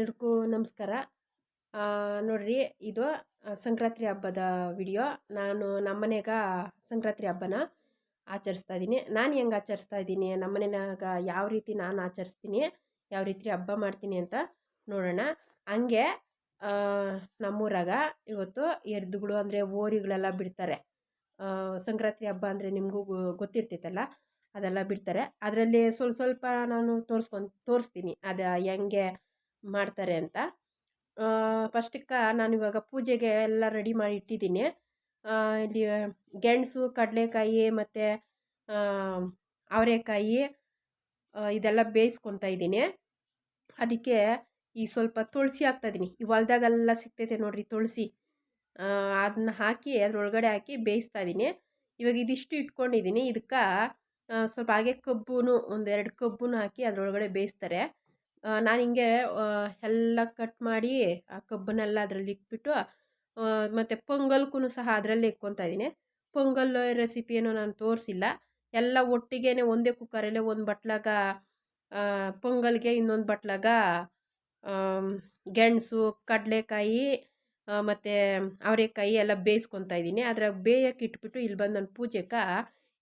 ಎಲ್ರಿಗೂ ನಮಸ್ಕಾರ. ನೋಡ್ರಿ, ಇದು ಸಂಕ್ರಾಂತಿ ಹಬ್ಬದ ವಿಡಿಯೋ. ನಾನು ನಮ್ಮನೆಗ ಸಂಕ್ರಾಂತಿ ಹಬ್ಬನ ಆಚರಿಸ್ತಾ ಇದ್ದೀನಿ. ನಾನು ಹೆಂಗೆ ಆಚರಿಸ್ತಾ ಇದ್ದೀನಿ ನಮ್ಮನೆಯಾಗ ಯಾವ ರೀತಿ ನಾನು ಆಚರಿಸ್ತೀನಿ, ಯಾವ ರೀತಿ ಹಬ್ಬ ಮಾಡ್ತೀನಿ ಅಂತ ನೋಡೋಣ. ಹಂಗೆ ನಮ್ಮೂರಾಗ ಇವತ್ತು ಎರ್ದುಗಳು ಅಂದರೆ ಓರಿಗಳೆಲ್ಲ ಬಿಡ್ತಾರೆ. ಸಂಕ್ರಾಂತಿ ಹಬ್ಬ ಅಂದರೆ ನಿಮಗೂ ಗೊತ್ತಿರ್ತೈತಲ್ಲ, ಅದೆಲ್ಲ ಬಿಡ್ತಾರೆ. ಅದರಲ್ಲಿ ಸ್ವಲ್ಪ ಸ್ವಲ್ಪ ನಾನು ತೋರಿಸ್ಕೊಂಡು, ತೋರಿಸ್ತೀನಿ. ಅದು ಹೆಂಗೆ ಮಾಡ್ತಾರೆ ಅಂತ. ಫಸ್ಟಿಗೆ ನಾನಿವಾಗ ಪೂಜೆಗೆ ಎಲ್ಲ ರೆಡಿ ಮಾಡಿ ಇಟ್ಟಿದ್ದೀನಿ. ಇಲ್ಲಿ ಗೆಣಸು, ಕಡಲೆಕಾಯಿ ಮತ್ತು ಅವರೆಕಾಯಿ ಇದೆಲ್ಲ ಬೇಯಿಸ್ಕೊತಾ ಇದ್ದೀನಿ. ಅದಕ್ಕೆ ಈ ಸ್ವಲ್ಪ ತುಳಸಿ ಹಾಕ್ತಾಯಿದ್ದೀನಿ ಈ ಹೊಲ್ದಾಗೆಲ್ಲ ಸಿಗ್ತೈತೆ ನೋಡಿರಿ ತುಳಸಿ. ಅದನ್ನ ಹಾಕಿ ಅದರೊಳಗಡೆ ಹಾಕಿ ಬೇಯಿಸ್ತಾ ಇದ್ದೀನಿ. ಇವಾಗ ಇದಿಷ್ಟು ಇಟ್ಕೊಂಡಿದ್ದೀನಿ. ಇದಕ್ಕೆ ಸ್ವಲ್ಪ ಹಾಗೆ ಕಬ್ಬು ಒಂದೆರಡು ಕಬ್ಬು ಹಾಕಿ ಅದರೊಳಗಡೆ ಬೇಯಿಸ್ತಾರೆ. ನಾನು ಹಿಂಗೆ ಎಲ್ಲ ಕಟ್ ಮಾಡಿ, ಆ ಕಬ್ಬನ್ನೆಲ್ಲ ಅದರಲ್ಲಿ ಇಟ್ಬಿಟ್ಟು ಮತ್ತು ಪೊಂಗಲ್ಗೂ ಸಹ ಅದರಲ್ಲೇ ಇಕ್ಕೊತಾ ಇದ್ದೀನಿ. ಪೊಂಗಲ್ ರೆಸಿಪಿಯನ್ನು ನಾನು ತೋರಿಸಿಲ್ಲ. ಎಲ್ಲ ಒಟ್ಟಿಗೆ ಒಂದೇ ಕುಕ್ಕರಲ್ಲೇ ಒಂದು ಬಟ್ಲಾಗ ಪೊಂಗಲ್ಗೆ ಇನ್ನೊಂದು ಬಟ್ಲಾಗ ಗೆಣಸು, ಕಡಲೆಕಾಯಿ ಮತ್ತು ಅವರೆಕಾಯಿ ಎಲ್ಲ ಬೇಯಿಸ್ಕೊತಾ ಇದ್ದೀನಿ. ಅದ್ರಾಗ ಬೇಯಕ್ಕೆ ಇಟ್ಬಿಟ್ಟು ಇಲ್ಲಿ ಬಂದು ನಾನು ಪೂಜೆಗೆ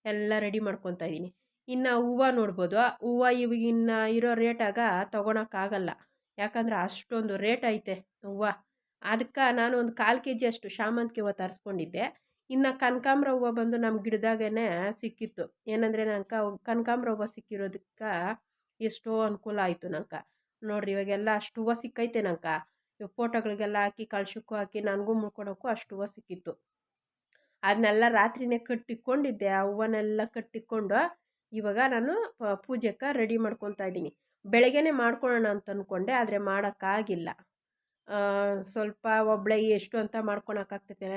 ಎಲ್ಲ ರೆಡಿ ಮಾಡ್ಕೊತಾ ಇದ್ದೀನಿ. ಇನ್ನು ಹೂವು ನೋಡ್ಬೋದು. ಹೂವು ಇವಾಗಿನ ಇರೋ ರೇಟಾಗ ತೊಗೊಳಕ್ಕಾಗಲ್ಲ ಯಾಕಂದ್ರೆ ಅಷ್ಟೊಂದು ರೇಟ್ ಐತೆ ಹೂವು. ಅದಕ್ಕೆ ನಾನು ಒಂದು ಕಾಲು ಕೆ ಜಿ ಅಷ್ಟು ಶಾಮಂತಿಗೆ ಹೂವು ತರಿಸ್ಕೊಂಡಿದ್ದೆ. ಇನ್ನು ಕನಕಾಂಬ್ರ ಹೂವು ಬಂದು ನಮ್ಮ ಗಿಡದಾಗೇ ಸಿಕ್ಕಿತ್ತು. ಏನಂದರೆ ನನಗೆ ಕನಕಾಂಬ್ರ ಹೂವು ಸಿಕ್ಕಿರೋದಕ್ಕೆ ಎಷ್ಟೋ ಅನುಕೂಲ ಆಯಿತು ನನಗೆ ನೋಡಿರಿ ಇವಾಗೆಲ್ಲ ಅಷ್ಟು ಹೂವು ಸಿಕ್ಕೈತೆ ನನಗೆ ಫೋಟೋಗಳಿಗೆಲ್ಲ ಹಾಕಿ, ಕಳ್ಸಕ್ಕೂ ಹಾಕಿ, ನನಗೂ ಮುಳ್ಕೊಳಕ್ಕೂ ಅಷ್ಟು ಹೂವು ಸಿಕ್ಕಿತ್ತು. ಅದನ್ನೆಲ್ಲ ರಾತ್ರಿನೇ ಕಟ್ಟಿಕ್ಕೊಂಡಿದ್ದೆ ಆ ಹೂವನ್ನೆಲ್ಲ ಕಟ್ಟಿಕ್ಕೊಂಡು ಇವಾಗ ನಾನು ಪೂಜೆಗೆ ರೆಡಿ ಮಾಡ್ಕೊತಾ ಇದ್ದೀನಿ. ಬೆಳಗ್ಗೆನೇ ಮಾಡ್ಕೊಳ್ಳೋಣ ಅಂತ ಅಂದ್ಕೊಂಡೆ ಆದರೆ ಮಾಡೋಕ್ಕಾಗಿಲ್ಲ. ಸ್ವಲ್ಪ ಒಬ್ಬಳೆ ಎಷ್ಟು ಅಂತ ಮಾಡ್ಕೊಳಕ್ಕಾಗ್ತೈತೆ.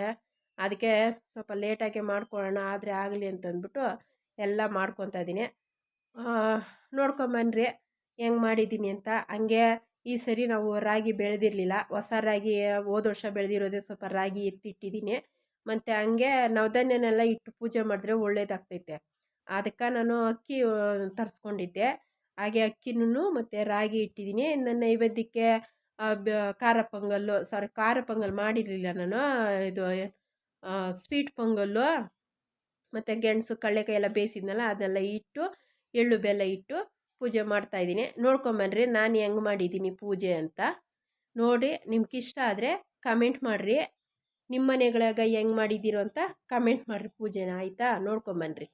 ಅದಕ್ಕೆ ಸ್ವಲ್ಪ ಲೇಟಾಗೆ ಮಾಡ್ಕೊಳ್ಳೋಣ ಆದರೆ ಆಗಲಿ ಅಂತಂದ್ಬಿಟ್ಟು ಎಲ್ಲ ಮಾಡ್ಕೊತಾ ಇದ್ದೀನಿ. ನೋಡ್ಕೊಂಬನ್ರಿ ಹೆಂಗೆ ಮಾಡಿದ್ದೀನಿ ಅಂತ. ಹಂಗೆ ಈ ಸರಿ ನಾವು ರಾಗಿ ಬೆಳೆದಿರಲಿಲ್ಲ. ಹೊಸ ರಾಗಿ, ಹೋದ ವರ್ಷ ಬೆಳೆದಿರೋದೇ ಸ್ವಲ್ಪ ರಾಗಿ ಎತ್ತಿಟ್ಟಿದ್ದೀನಿ. ಮತ್ತು ಹಂಗೆ ನವಧಾನ್ಯನೆಲ್ಲ ಇಟ್ಟು ಪೂಜೆ ಮಾಡಿದ್ರೆ ಒಳ್ಳೇದಾಗ್ತೈತೆ. ಅದಕ್ಕೆ ನಾನು ಅಕ್ಕಿ ತರಿಸ್ಕೊಂಡಿದ್ದೆ. ಹಾಗೆ ಅಕ್ಕಿನೂ ಮತ್ತು ರಾಗಿ ಇಟ್ಟಿದ್ದೀನಿ. ನನ್ನ ನೈವೇದ್ಯಕ್ಕೆ ಖಾರ ಪೊಂಗಲ್ಲು, ಸಾರಿ ಖಾರ ಪೊಂಗಲ್ ಮಾಡಿರಲಿಲ್ಲ ನಾನು. ಇದು ಸ್ವೀಟ್ ಪೊಂಗಲ್ಲು, ಮತ್ತು ಗೆಣಸು, ಕಡಲೆಕಾಯಿ ಎಲ್ಲ ಬೇಯಿಸಿದ್ನಲ್ಲ ಅದೆಲ್ಲ ಇಟ್ಟು, ಎಳ್ಳು ಬೆಲ್ಲ ಇಟ್ಟು ಪೂಜೆ ಮಾಡ್ತಾಯಿದ್ದೀನಿ ನೋಡ್ಕೊಂಬನ್ರಿ, ನಾನು ಹೆಂಗೆ ಮಾಡಿದ್ದೀನಿ ಪೂಜೆ ಅಂತ. ನೋಡಿ ನಿಮ್ಗೆ ಇಷ್ಟ ಆದರೆ ಕಮೆಂಟ್ ಮಾಡಿರಿ. ನಿಮ್ಮ ಮನೆಗಳಾಗ ಹೆಂಗೆ ಮಾಡಿದ್ದೀರೋ ಅಂತ ಕಮೆಂಟ್ ಮಾಡಿರಿ ಪೂಜೆನ, ಆಯಿತಾ? ನೋಡ್ಕೊಂಬನ್ರಿ.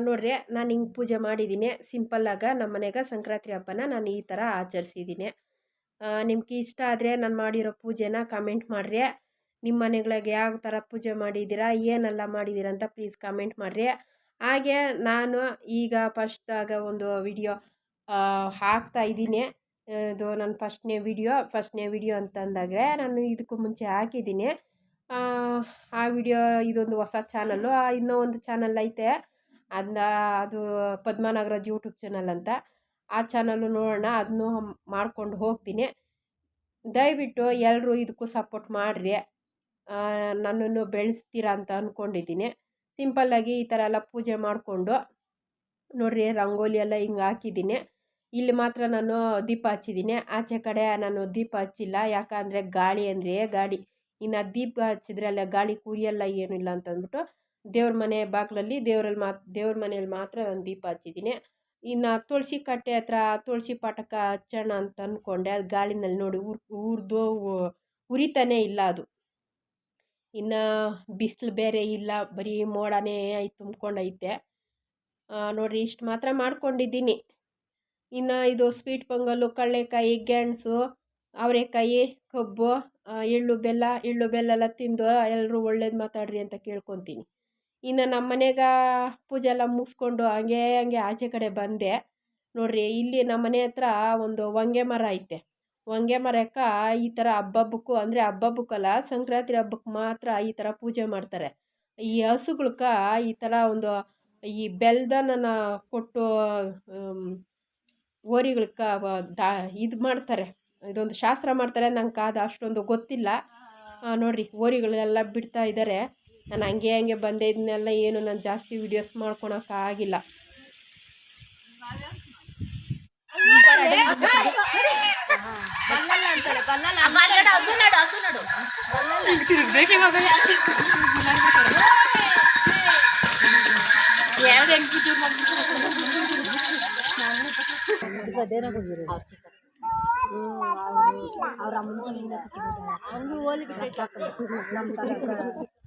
ನೋಡ್ರಿ ನಾನು ಹಿಂಗೆ ಪೂಜೆ ಮಾಡಿದ್ದೀನಿ ಸಿಂಪಲ್ಲಾಗ ನಮ್ಮ ಮನೆಗೆ ಸಂಕ್ರಾಂತಿ ಹಬ್ಬನ ನಾನು ಈ ಥರ ಆಚರಿಸಿದ್ದೀನಿ ನಿಮ್ಗೆ ಇಷ್ಟ ಆದರೆ ನಾನು ಮಾಡಿರೋ ಪೂಜೆನ ಕಮೆಂಟ್ ಮಾಡಿರಿ. ನಿಮ್ಮ ಮನೆಗಳಿಗೆ ಯಾವ ಥರ ಪೂಜೆ ಮಾಡಿದ್ದೀರಾ ಏನೆಲ್ಲ ಮಾಡಿದ್ದೀರಾ ಅಂತ ಪ್ಲೀಸ್ ಕಮೆಂಟ್ ಮಾಡಿರಿ. ಹಾಗೆ ನಾನು ಈಗ ಫಸ್ಟಾಗ ಒಂದು ವಿಡಿಯೋ ಹಾಕ್ತಾ ಇದ್ದೀನಿ. ಇದು ನನ್ನ ಫಸ್ಟ್ನೇ ವಿಡಿಯೋ ಫಸ್ಟ್ನೇ ವಿಡಿಯೋ ಅಂತಂದಾಗೆ ನಾನು ಇದಕ್ಕೂ ಮುಂಚೆ ಹಾಕಿದ್ದೀನಿ. ಆ, ವಿಡಿಯೋ ಇದೊಂದು ಹೊಸ ಚಾನಲ್ಲು ಇನ್ನೂ ಒಂದು ಚಾನಲ್ ಐತೆ. ಅದನ್ನ ಅದು ಪದ್ಮನಾಗರಾಜ್ ಯೂಟ್ಯೂಬ್ ಚಾನಲ್ ಅಂತ, ಆ ಚಾನಲ್ಲು ನೋಡೋಣ ಅದನ್ನು ಮಾಡ್ಕೊಂಡು ಹೋಗ್ತೀನಿ. ದಯವಿಟ್ಟು ಎಲ್ಲರೂ ಇದಕ್ಕೂ ಸಪೋರ್ಟ್ ಮಾಡಿರಿ. ನನ್ನನ್ನು ಬೆಳೆಸ್ತೀರ ಅಂತ ಅಂದ್ಕೊಂಡಿದ್ದೀನಿ ಸಿಂಪಲ್ಲಾಗಿ ಈ ಥರ ಎಲ್ಲ ಪೂಜೆ ಮಾಡಿಕೊಂಡು, ನೋಡ್ರಿ ರಂಗೋಲಿ ಎಲ್ಲ ಹಿಂಗೆ ಹಾಕಿದ್ದೀನಿ. ಇಲ್ಲಿ ಮಾತ್ರ ನಾನು ದೀಪ ಹಚ್ಚಿದ್ದೀನಿ. ಆಚೆ ಕಡೆ ನಾನು ದೀಪ ಹಚ್ಚಿಲ್ಲ. ಯಾಕಂದರೆ ಗಾಳಿ ಅಂದರೆ ಗಾಳಿ. ಇನ್ನು ದೀಪ ಹಚ್ಚಿದ್ರೆ ಅಲ್ಲ ಗಾಳಿ ಕುರಿಯಲ್ಲ ಏನಿಲ್ಲ ಅಂತಂದ್ಬಿಟ್ಟು ದೇವ್ರ ಮನೆ ಬಾಗಿಲಲ್ಲಿ ದೇವ್ರಲ್ಲಿ ಮಾ ದೇವ್ರ ಮನೆಯಲ್ಲಿ ಮಾತ್ರ ನಾನು ದೀಪ ಹಚ್ಚಿದ್ದೀನಿ. ಇನ್ನು ತುಳಸಿ ಕಟ್ಟೆ ಹತ್ರ ತುಳಸಿ ಪಾಠಕ ಹಚ್ಚೋಣ ಅಂತ ಅಂದ್ಕೊಂಡೆ ಅದು ಗಾಳಿನಲ್ಲಿ ನೋಡಿ ಉರ್, ಉರಿದು ಉರಿತಾನೇ ಇಲ್ಲ ಅದು. ಇನ್ನು ಬಿಸಿಲು ಬೇರೆ ಇಲ್ಲ, ಬರೀ ಮೋಡನೇ ತುಂಬ್ಕೊಂಡೈತೆ. ನೋಡಿರಿ ಇಷ್ಟು ಮಾತ್ರ ಮಾಡ್ಕೊಂಡಿದ್ದೀನಿ. ಇನ್ನು ಇದು ಸ್ವೀಟ್ ಪೊಂಗಲ್ಲು ಕಡಲೆಕಾಯಿ ಗೆಣಸು, ಅವರೆಕಾಯಿ, ಕಬ್ಬು ಎಳ್ಳು ಬೆಲ್ಲ ಎಳ್ಳು ಬೆಲ್ಲ ಎಲ್ಲ ತಿಂದು ಎಲ್ಲರೂ ಒಳ್ಳೇದು ಮಾತಾಡ್ರಿ ಅಂತ ಕೇಳ್ಕೊತೀನಿ. ಇನ್ನು ನಮ್ಮ ಮನೆಗೆ ಪೂಜೆ ಎಲ್ಲ ಮುಗಿಸ್ಕೊಂಡು ಹಂಗೆ ಹಂಗೆ ಆಚೆ ಕಡೆ ಬಂದೆ. ನೋಡ್ರಿ, ಇಲ್ಲಿ ನಮ್ಮ ಮನೆ ಹತ್ರ ಒಂದು ಹೊಂಗೆ ಮರ ಐತೆ. ಹೊಂಗೆ ಮರಕ್ಕೆ ಈ ಥರ ಹಬ್ಬಬ್ಬಕ್ಕೂ ಅಂದರೆ ಹಬ್ಬಬ್ಬಕ್ಕಲ್ಲ, ಸಂಕ್ರಾಂತಿ ಹಬ್ಬಕ್ಕೆ ಮಾತ್ರ ಈ ಥರ ಪೂಜೆ ಮಾಡ್ತಾರೆ. ಈ ಹಸುಗಳ್ಕ ಈ ಥರ ಒಂದು ಈ ಬೆಲ್ದನ ಕೊಟ್ಟು ಓರಿಗಳ್ಕ ದಾ ಇದು ಮಾಡ್ತಾರೆ. ಇದೊಂದು ಶಾಸ್ತ್ರ ಮಾಡ್ತಾರೆ, ನಂಗೆ ಅದು ಅಷ್ಟೊಂದು ಗೊತ್ತಿಲ್ಲ. ನೋಡಿರಿ ಓರಿಗಳೆಲ್ಲ ಬಿಡ್ತಾ ಇದ್ದಾರೆ. ನಾನು ಹಂಗೆ ಹಂಗೆ ಬಂದೆ ಇದನ್ನೆಲ್ಲ ಏನು ನಾನು ಜಾಸ್ತಿ ವೀಡಿಯೋಸ್ ಮಾಡ್ಕೊಳಕ್ಕಾಗಿಲ್ಲ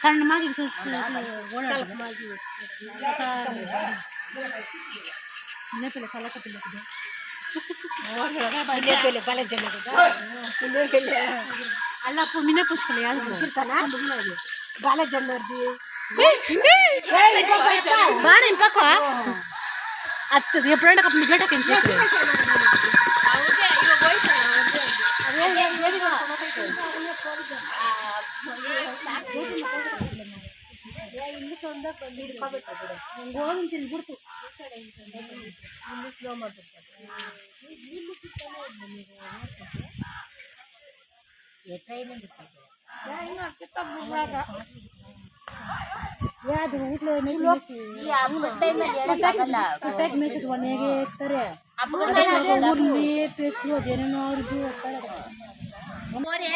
ಸಣ್ಣ ಮಾಗಿ ನೆನಪಿಲ್ಲ ಸಾಲ ಕಟ್ಟಿಲ್ಲ ಅಲ್ಲಪ್ಪ ಮಿನ ಪುಷ್ಕಲ ಯಾರು బాగా ఇంపాక అత్తది ಬೀರ್ಕಾಗುತ್ತದೆ ಗೋವಿನ ತಿಂದು ಬಿಡ್ತು ಮುಂದೆ ಸ್ಲೋ ಮಾಡ್ಬಿಡ್ತದೆ ಟ್ರೈನ್ ಬಿಡ್ತಾಗ ಯಾವ್ದು ಇಂట్లో ಪ್ರೊಟೆಕ್ಟ್ ಮೇಸಿದ ಮನೆಗೆ ಇರ್ತಾರೆ ಹುರ್ಲಿ ಪೇಸ್ಟು ಅದೇನೇನೋ ಅವ್ರಿಗೂ ಹೋಗ್ತಾರೆ ನೋಡಿ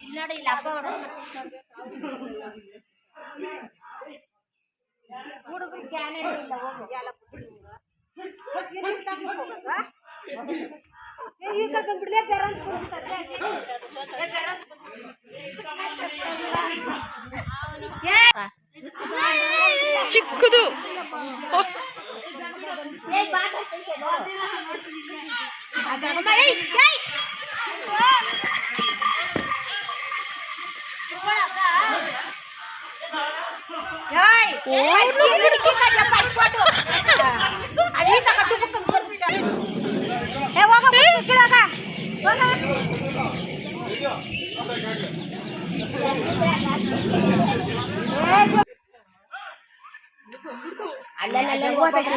ಇಲ್ಲಿ ನೋಡಿ ಇಲ್ಲಿ ಹಬ್ಬ ಚಿಕ್ಕದು Hai, ini oh, ini kita jumpai kuadu. Aji nah, tak kau tuh bukan berusaha. Hei, eh, warga bukan kira kah? Warga. Alalalal, buat apa?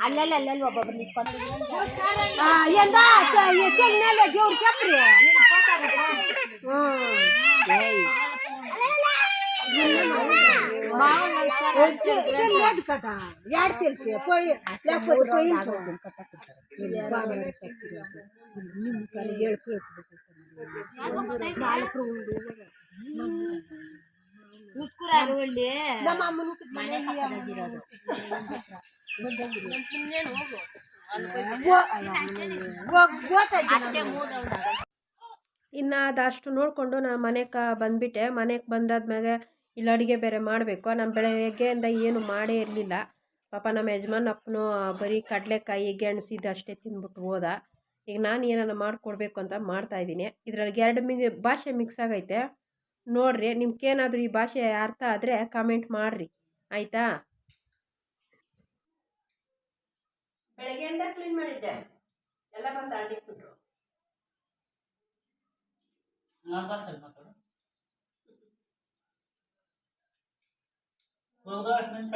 Alalalal, buat apa? Ah, yang dah, yang kena lagi urus apa ni? చెప్పరి add తెలిసి పోయి లేకపోతే పోయి ಇನ್ನು ಅದಷ್ಟು ನೋಡಿಕೊಂಡು ನಾನು ಮನೆಗೆ ಬಂದುಬಿಟ್ಟೆ. ಮನೆಗೆ ಬಂದಾದ್ಮೇಲೆ ಇಲ್ಲಿ, ಅಡುಗೆ ಬೇರೆ ಮಾಡಬೇಕು. ನಾನು ಬೆಳಗ್ಗೆಯಿಂದ ಏನು ಮಾಡೇ ಇರಲಿಲ್ಲ. ಪಾಪ ನಮ್ಮ ಯಜಮಾನಪ್ಪನು ಬರೀ ಕಡಲೆಕಾಯಿ ಗೆಣಸು ಅಷ್ಟೇ ತಿಂದ್ಬಿಟ್ಟು ಹೋದ. ಈಗ ನಾನು ಏನಾರ ಮಾಡಿಕೊಡ್ಬೇಕು ಅಂತ ಮಾಡ್ತಾಯಿದ್ದೀನಿ ಇದರಲ್ಲಿ ಎರಡು ಮಿ ಭಾಷೆ ಮಿಕ್ಸ್ ಆಗೈತೆ. ನೋಡಿರಿ ನಿಮ್ಗೇನಾದರೂ ಈ ಭಾಷೆ ಅರ್ಥ ಆದರೆ ಕಮೆಂಟ್ ಮಾಡಿರಿ. ಆಯಿತಾ? ಬೆಳಗ್ಗೆಯಿಂದ ಕ್ಲೀನ್ ಮಾಡಿದ್ದೆ. ಎಲ್ಲ ಬಂದು ಅಡಿಟ್ಬಿಟ್ರು ನಾನು ಬರ್ತೇನೆ ಮಾತಾಡು ಹೋದಷ್ಟು ನಿಂಕ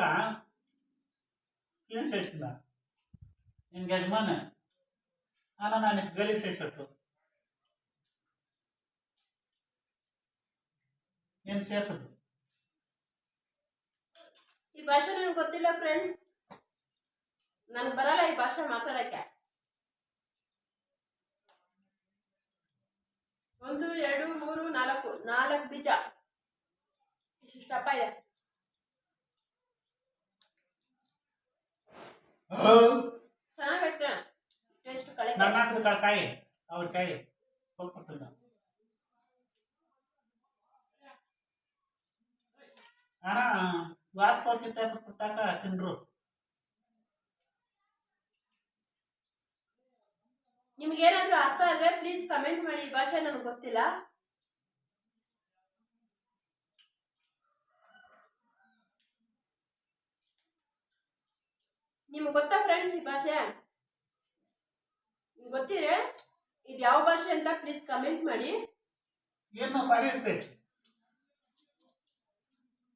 ಏನು చేసిందా నేను యజమాన అన్న నన్ను గలీజ్ చేసేట్టు నేను సేఫదు ಈ ಭಾಷೆ ನನಗೆ ಗೊತ್ತಿಲ್ಲ ಫ್ರೆಂಡ್ಸ್ ನನಗೆ ಬರಲ್ಲ ಈ ಭಾಷೆ ಮಾತಾಡಕ್ಕೆ ಒಂದು ಎರಡು ಮೂರು ನಾಲ್ಕು. ನಾಲ್ಕು ಬೀಜ. ಇಷ್ಟಪ್ಪ ಇದೆ. ಚೆನ್ನಾಗೈತೆ. ಟೇಸ್ಟ್ ಕಳೆ ನನ್ನ ಕಾಯಿ. ಅವ್ರ ಕಾಯಿ. ಹೋಗ್ಬಿಟ್ಟಿದ್ದ ಅಣ್ಣ ವಾರಕ್ಕೋಗಿದ್ದ ಬಿಟ್ಬಿಟ್ಟಾಕ ತಿಂದ್ರು ನಿಮ್ಗೇನಾದ್ರೂ ಅರ್ಥ ಆದ್ರೆ ಪ್ಲೀಸ್ ಕಮೆಂಟ್ ಮಾಡಿ. ಈ ಭಾಷೆ ನನಗೆ ಗೊತ್ತಿಲ್ಲ. ನಿಮ್ಗೆ ಗೊತ್ತಾ ಫ್ರೆಂಡ್ಸ್ ಈ ಭಾಷೆ? ಗೊತ್ತಿದ್ರೆ ಇದು ಯಾವ ಭಾಷೆ ಅಂತ ಪ್ಲೀಸ್ ಕಮೆಂಟ್ ಮಾಡಿ.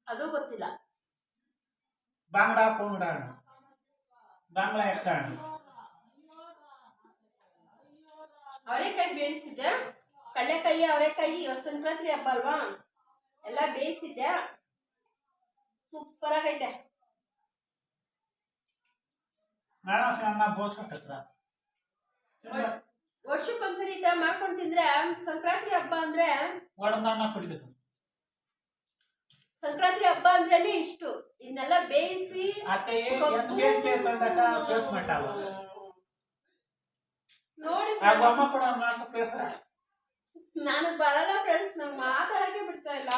ಅದು ಗೊತ್ತಿಲ್ಲ. ಬಾಂಗ್ಲಾ ಪೋಂಗ್ಡ ಅಣ್ಣ. ಬಾಂಗ್ಲಾ ಎಕ್ಕ ಅಣ್ಣ ಅವರೆಕಾಯಿ ಬೇಯಿಸಿದ್ದೆ ಕಡಲೆಕಾಯಿ ಅವರೆಕಾಯಿ ಸಂಕ್ರಾಂತಿ ಹಬ್ಬ ಅಲ್ವಾ? ಎಲ್ಲ ಬೇಯಿಸಿದ್ದೆ ಸೂಪರ್ ಆಗೈತೆ. ವರ್ಷಕ್ಕೊಂದ್ಸರಿ ಈ ತರ ಮಾಡ್ಕೊಂಡು ತಿಂದ್ರೆ ಸಂಕ್ರಾಂತಿ ಹಬ್ಬ ಅಂದ್ರೆ ಸಂಕ್ರಾಂತಿ ಹಬ್ಬ ಅಂದ್ರೆ ಇಷ್ಟು. ಇದನ್ನೆಲ್ಲ ಬೇಯಿಸಿ ನೋಡಿ ಅಮ್ಮ ಕೂಡ ಮಾತು ಬೇಸ ನಾನು ಬರಲ್ಲ ಫ್ರೆಂಡ್ಸ್ ನಂಗೆ ಮಾತಾಡಕ್ಕೆ ಬಿಡ್ತಾ ಇಲ್ಲ.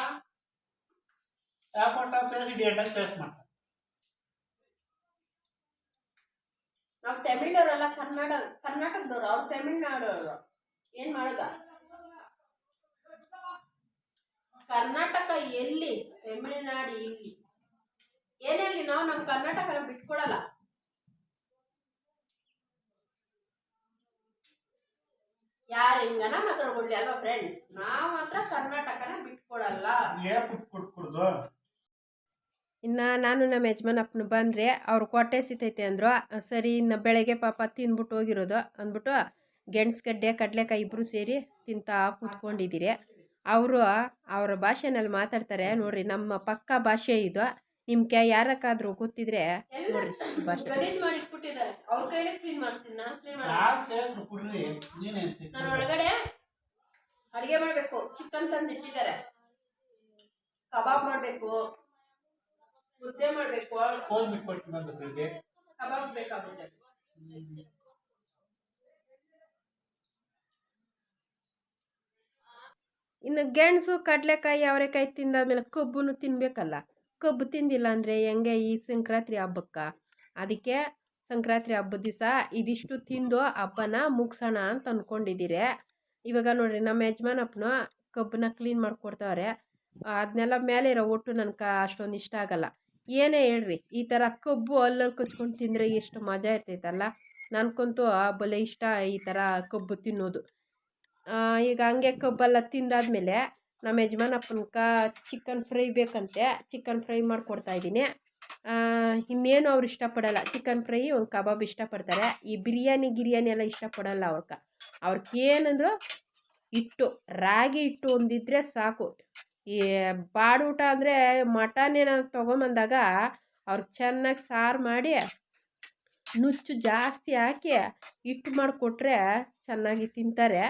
ಸೇರಿ ಡೇಟಾಗ ಬೇಸ್ ಮಾಡ್ತಾರೆ ನಾವು ಕನ್ನಡ ಕರ್ನಾಟಕದವ್ರು ಅವ್ರು ತಮಿಳ್ನಾಡವರು. ಏನ್ ಮಾಡೋದ? ಕರ್ನಾಟಕ ಎಲ್ಲಿ? ತಮಿಳ್ನಾಡು ಇಲ್ಲಿ ಏನೇ ಆಗಲಿ ನಾವು ನಮ್ಮ ಕರ್ನಾಟಕನ ಬಿಟ್ಕೊಡಲ್ಲ. ಯಾರು ಹಿಂಗನ ಮಾತಾಡ್ಕೊಳ್ಳಿ ಅಲ್ವಾ ಫ್ರೆಂಡ್ಸ್ ನಾವು ಮಾತ್ರ ಕರ್ನಾಟಕನ ಬಿಟ್ಕೊಡಲ್ಲ. ಏ ಪುಟ್ ಪುಟ್ ಕುಡ್ದು? ಇನ್ನು ನಾನು ನಮ್ಮ ಯಜಮಾನಪ್ಪನ ಬಂದರೆ ಅವ್ರು ಕೊಟ್ಟೆ ಸಿತೈತೆ ಅಂದರು. ಸರಿ ಇನ್ನು ಬೆಳಗ್ಗೆ ಪಾಪ ತಿಂದ್ಬಿಟ್ಟು ಹೋಗಿರೋದು. ಅಂದ್ಬಿಟ್ಟು ಗೆಣಸ್ಗಡ್ಡೆ ಕಡಲೆಕಾಯಿ ಇಬ್ಬರು ಸೇರಿ ತಿಂತಾ ಕೂತ್ಕೊಂಡಿದ್ದೀರಿ ಅವರು ಅವರ ಭಾಷೆನಲ್ಲಿ ಮಾತಾಡ್ತಾರೆ. ನೋಡ್ರಿ ನಮ್ಮ ಪಕ್ಕ ಭಾಷೆ ಇದು. ನಿಮ್ಗೆ ಯಾರಕ್ಕಾದ್ರೂ ಗೊತ್ತಿದ್ರೆ ಅಡಿಗೆ ಮಾಡ್ಬೇಕು ಒಳಗಡೆ ಅಡುಗೆ ಚಿಕನ್ ತಂದು ಇಟ್ಟಿದ್ದಾರೆ ಕಬಾಬ್ ಮಾಡಬೇಕು. ಮುದ್ದೆ ಮಾಡಬೇಕು. ಕಬಾಬ್ ಬೇಕಾಗುತ್ತೆ. ಇನ್ನು ಗೆಣಸು ಕಡಲೆಕಾಯಿ ಅವರೆಕಾಯಿ ತಿಂದಾದ್ಮೇಲೆ ಕಬ್ಬನ್ನು ತಿನ್ನಬೇಕಲ್ಲ ಕಬ್ಬು ತಿಂದಿಲ್ಲ ಅಂದರೆ ಹೆಂಗೆ ಈ ಸಂಕ್ರಾಂತಿ ಹಬ್ಬಕ್ಕೆ? ಅದಕ್ಕೆ ಸಂಕ್ರಾಂತಿ ಹಬ್ಬದ ದಿವಸ ಇದಿಷ್ಟು ತಿಂದು ಹಬ್ಬನ ಮುಗಿಸೋಣ ಅಂತ ಅಂದ್ಕೊಂಡಿದ್ದೀರಿ ಇವಾಗ ನೋಡಿರಿ ನಮ್ಮ ಯಜಮಾನಪ್ಪನು ಕಬ್ಬನ್ನ ಕ್ಲೀನ್ ಮಾಡಿಕೊಡ್ತಾವ್ರೆ. ಅದನ್ನೆಲ್ಲ ಮೇಲೆ ಇರೋ ಒಟ್ಟು ನನಗೆ ಅಷ್ಟೊಂದು ಇಷ್ಟ ಆಗಲ್ಲ. ಏನೇ ಹೇಳ್ರಿ, ಈ ಥರ ಕಬ್ಬು ಅಲ್ಲಲ್ಲಿ ಕಚ್ಕೊಂಡು ತಿಂದರೆ ಎಷ್ಟು ಮಜಾ ಇರ್ತೈತಲ್ಲ? ನನಗಂತೂ ಬಲೆ ಇಷ್ಟ ಈ ಥರ ಕಬ್ಬು ತಿನ್ನೋದು. ಈಗ ಹಂಗೆ ಕಬ್ಬೆಲ್ಲ ತಿಂದಾದ್ಮೇಲೆ ನಮ್ಮ ಯಜಮಾನಪ್ಪನಕ ಚಿಕನ್ ಫ್ರೈ ಬೇಕಂತೆ ಚಿಕನ್ ಫ್ರೈ ಮಾಡಿಕೊಡ್ತಾ ಇದ್ದೀನಿ. ಇನ್ನೇನು ಅವ್ರು ಇಷ್ಟಪಡಲ್ಲ. ಚಿಕನ್ ಫ್ರೈ ಒಂದು ಕಬಾಬ್ ಇಷ್ಟಪಡ್ತಾರೆ. ಈ ಬಿರಿಯಾನಿ ಗಿರಿಯಾನಿ ಎಲ್ಲ ಇಷ್ಟಪಡಲ್ಲ ಅವ್ರಕ್ಕ. ಅವ್ರಿಗೇನಂದ್ರು ಹಿಟ್ಟು ರಾಗಿ ಹಿಟ್ಟು ಒಂದಿದ್ರೆ ಸಾಕು. ಈ ಬಾಡೂಟ ಅಂದರೆ ಮಟನ್ ಏನಾದ್ರು ತೊಗೊಂಬಂದಾಗ ಅವ್ರಿಗೆ ಚೆನ್ನಾಗಿ ಸಾರು ಮಾಡಿ ನುಚ್ಚು ಜಾಸ್ತಿ ಹಾಕಿ ಹಿಟ್ಟು ಮಾಡಿಕೊಟ್ರೆ ಚೆನ್ನಾಗಿ ತಿಂತಾರೆ.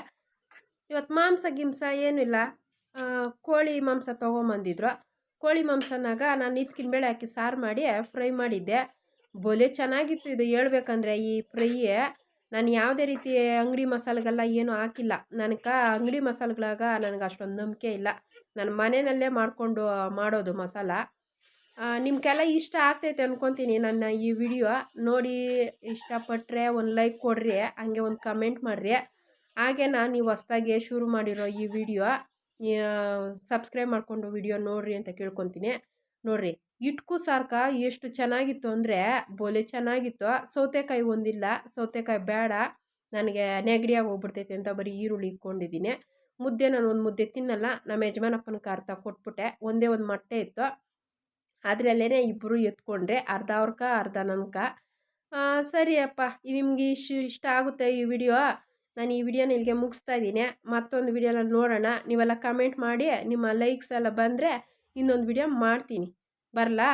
ಇವತ್ತು ಮಾಂಸ ಗಿಂಸ ಏನಿಲ್ಲ ಆ, ಕೋಳಿ ಮಾಂಸ ತೊಗೊಂಬಂದಿದ್ರು. ಕೋಳಿ ಮಾಂಸನಾಗ ನಾನು ಇದ್ಕಿನ ಬೇಳೆ ಹಾಕಿ ಸಾರು ಮಾಡಿ ಫ್ರೈ ಮಾಡಿದ್ದೆ. ಬೊಲೆ ಚೆನ್ನಾಗಿತ್ತು ಇದು ಹೇಳ್ಬೇಕಂದ್ರೆ ಈ ಫ್ರೈಯೇ. ನಾನು ಯಾವುದೇ ರೀತಿ ಅಂಗಡಿ ಮಸಾಲೆಗೆಲ್ಲ ಏನೂ ಹಾಕಿಲ್ಲ. ನನಗೆ ಅಂಗಡಿ ಮಸಾಲೆಗಳಾಗ ನನಗೆ ಅಷ್ಟೊಂದು ನಂಬಿಕೆ ಇಲ್ಲ. ನಾನು ಮನೆಯಲ್ಲೇ ಮಾಡಿಕೊಂಡು ಮಾಡೋದು ಮಸಾಲ. ನಿಮ್ಗೆಲ್ಲ ಇಷ್ಟ ಆಗ್ತೈತೆ ಅಂದ್ಕೊತೀನಿ ನನ್ನ ಈ ವಿಡಿಯೋ. ನೋಡಿ ಇಷ್ಟಪಟ್ಟರೆ ಒಂದು ಲೈಕ್ ಕೊಡ್ರಿ, ಹಂಗೆ ಒಂದು ಕಮೆಂಟ್ ಮಾಡಿರಿ. ಹಾಗೆ ನಾನು ನೀವು ಹೊಸ್ದಾಗೆ ಶುರು ಮಾಡಿರೋ ಈ ವಿಡಿಯೋ. ಸಬ್ಸ್ಕ್ರೈಬ್ ಮಾಡಿಕೊಂಡು ವಿಡಿಯೋ ನೋಡ್ರಿ ಅಂತ ಕೇಳ್ಕೊತೀನಿ. ನೋಡ್ರಿ, ಇಟ್ಕು ಸಾರ್ಕ ಎಷ್ಟು ಚೆನ್ನಾಗಿತ್ತು ಅಂದರೆ ಬೋಲೆ ಚೆನ್ನಾಗಿತ್ತು. ಸೌತೆಕಾಯಿ ಒಂದಿಲ್ಲ, ಸೌತೆಕಾಯಿ ಬೇಡ ನನಗೆ ನೆಗಡಿಯಾಗಿ ಹೋಗ್ಬಿಡ್ತೈತೆ ಅಂತ ಬರೀ ಈರುಳ್ಳಿ ಇಕ್ಕೊಂಡಿದ್ದೀನಿ ಮುದ್ದೆ ನಾನು ಒಂದು ಮುದ್ದೆ ತಿನ್ನಲ್ಲ, ನಮ್ಮ ಯಜಮಾನಪ್ಪನ ಕಾರ್ತ ಕೊಟ್ಬಿಟ್ಟೆ, ಒಂದೇ ಒಂದು ಮೊಟ್ಟೆ ಇತ್ತು. ಅದರಲ್ಲೇ ಇಬ್ಬರು ಎತ್ಕೊಂಡ್ರೆ ಅರ್ಧ ಅವ್ರಕ, ಅರ್ಧ ನನ್ಕ. ಸರಿಯಪ್ಪ, ನಿಮ್ಗೆ ಇಷ್ಟು ಇಷ್ಟ ಆಗುತ್ತೆ ಈ ವಿಡಿಯೋ ನಾನು ಈ ವಿಡಿಯೋನ ಇಲ್ಲಿಗೆ ಮುಗಿಸ್ತಾ ಇದ್ದೀನಿ. ಮತ್ತೊಂದು ವಿಡಿಯೋನ ನೋಡೋಣ. ನೀವೆಲ್ಲ ಕಮೆಂಟ್ ಮಾಡಿ, ನಿಮ್ಮ ಲೈಕ್ಸ್ ಎಲ್ಲ ಬಂದರೆ ಇನ್ನೊಂದು ವಿಡಿಯೋ ಮಾಡ್ತೀನಿ. ಬರಲಾ?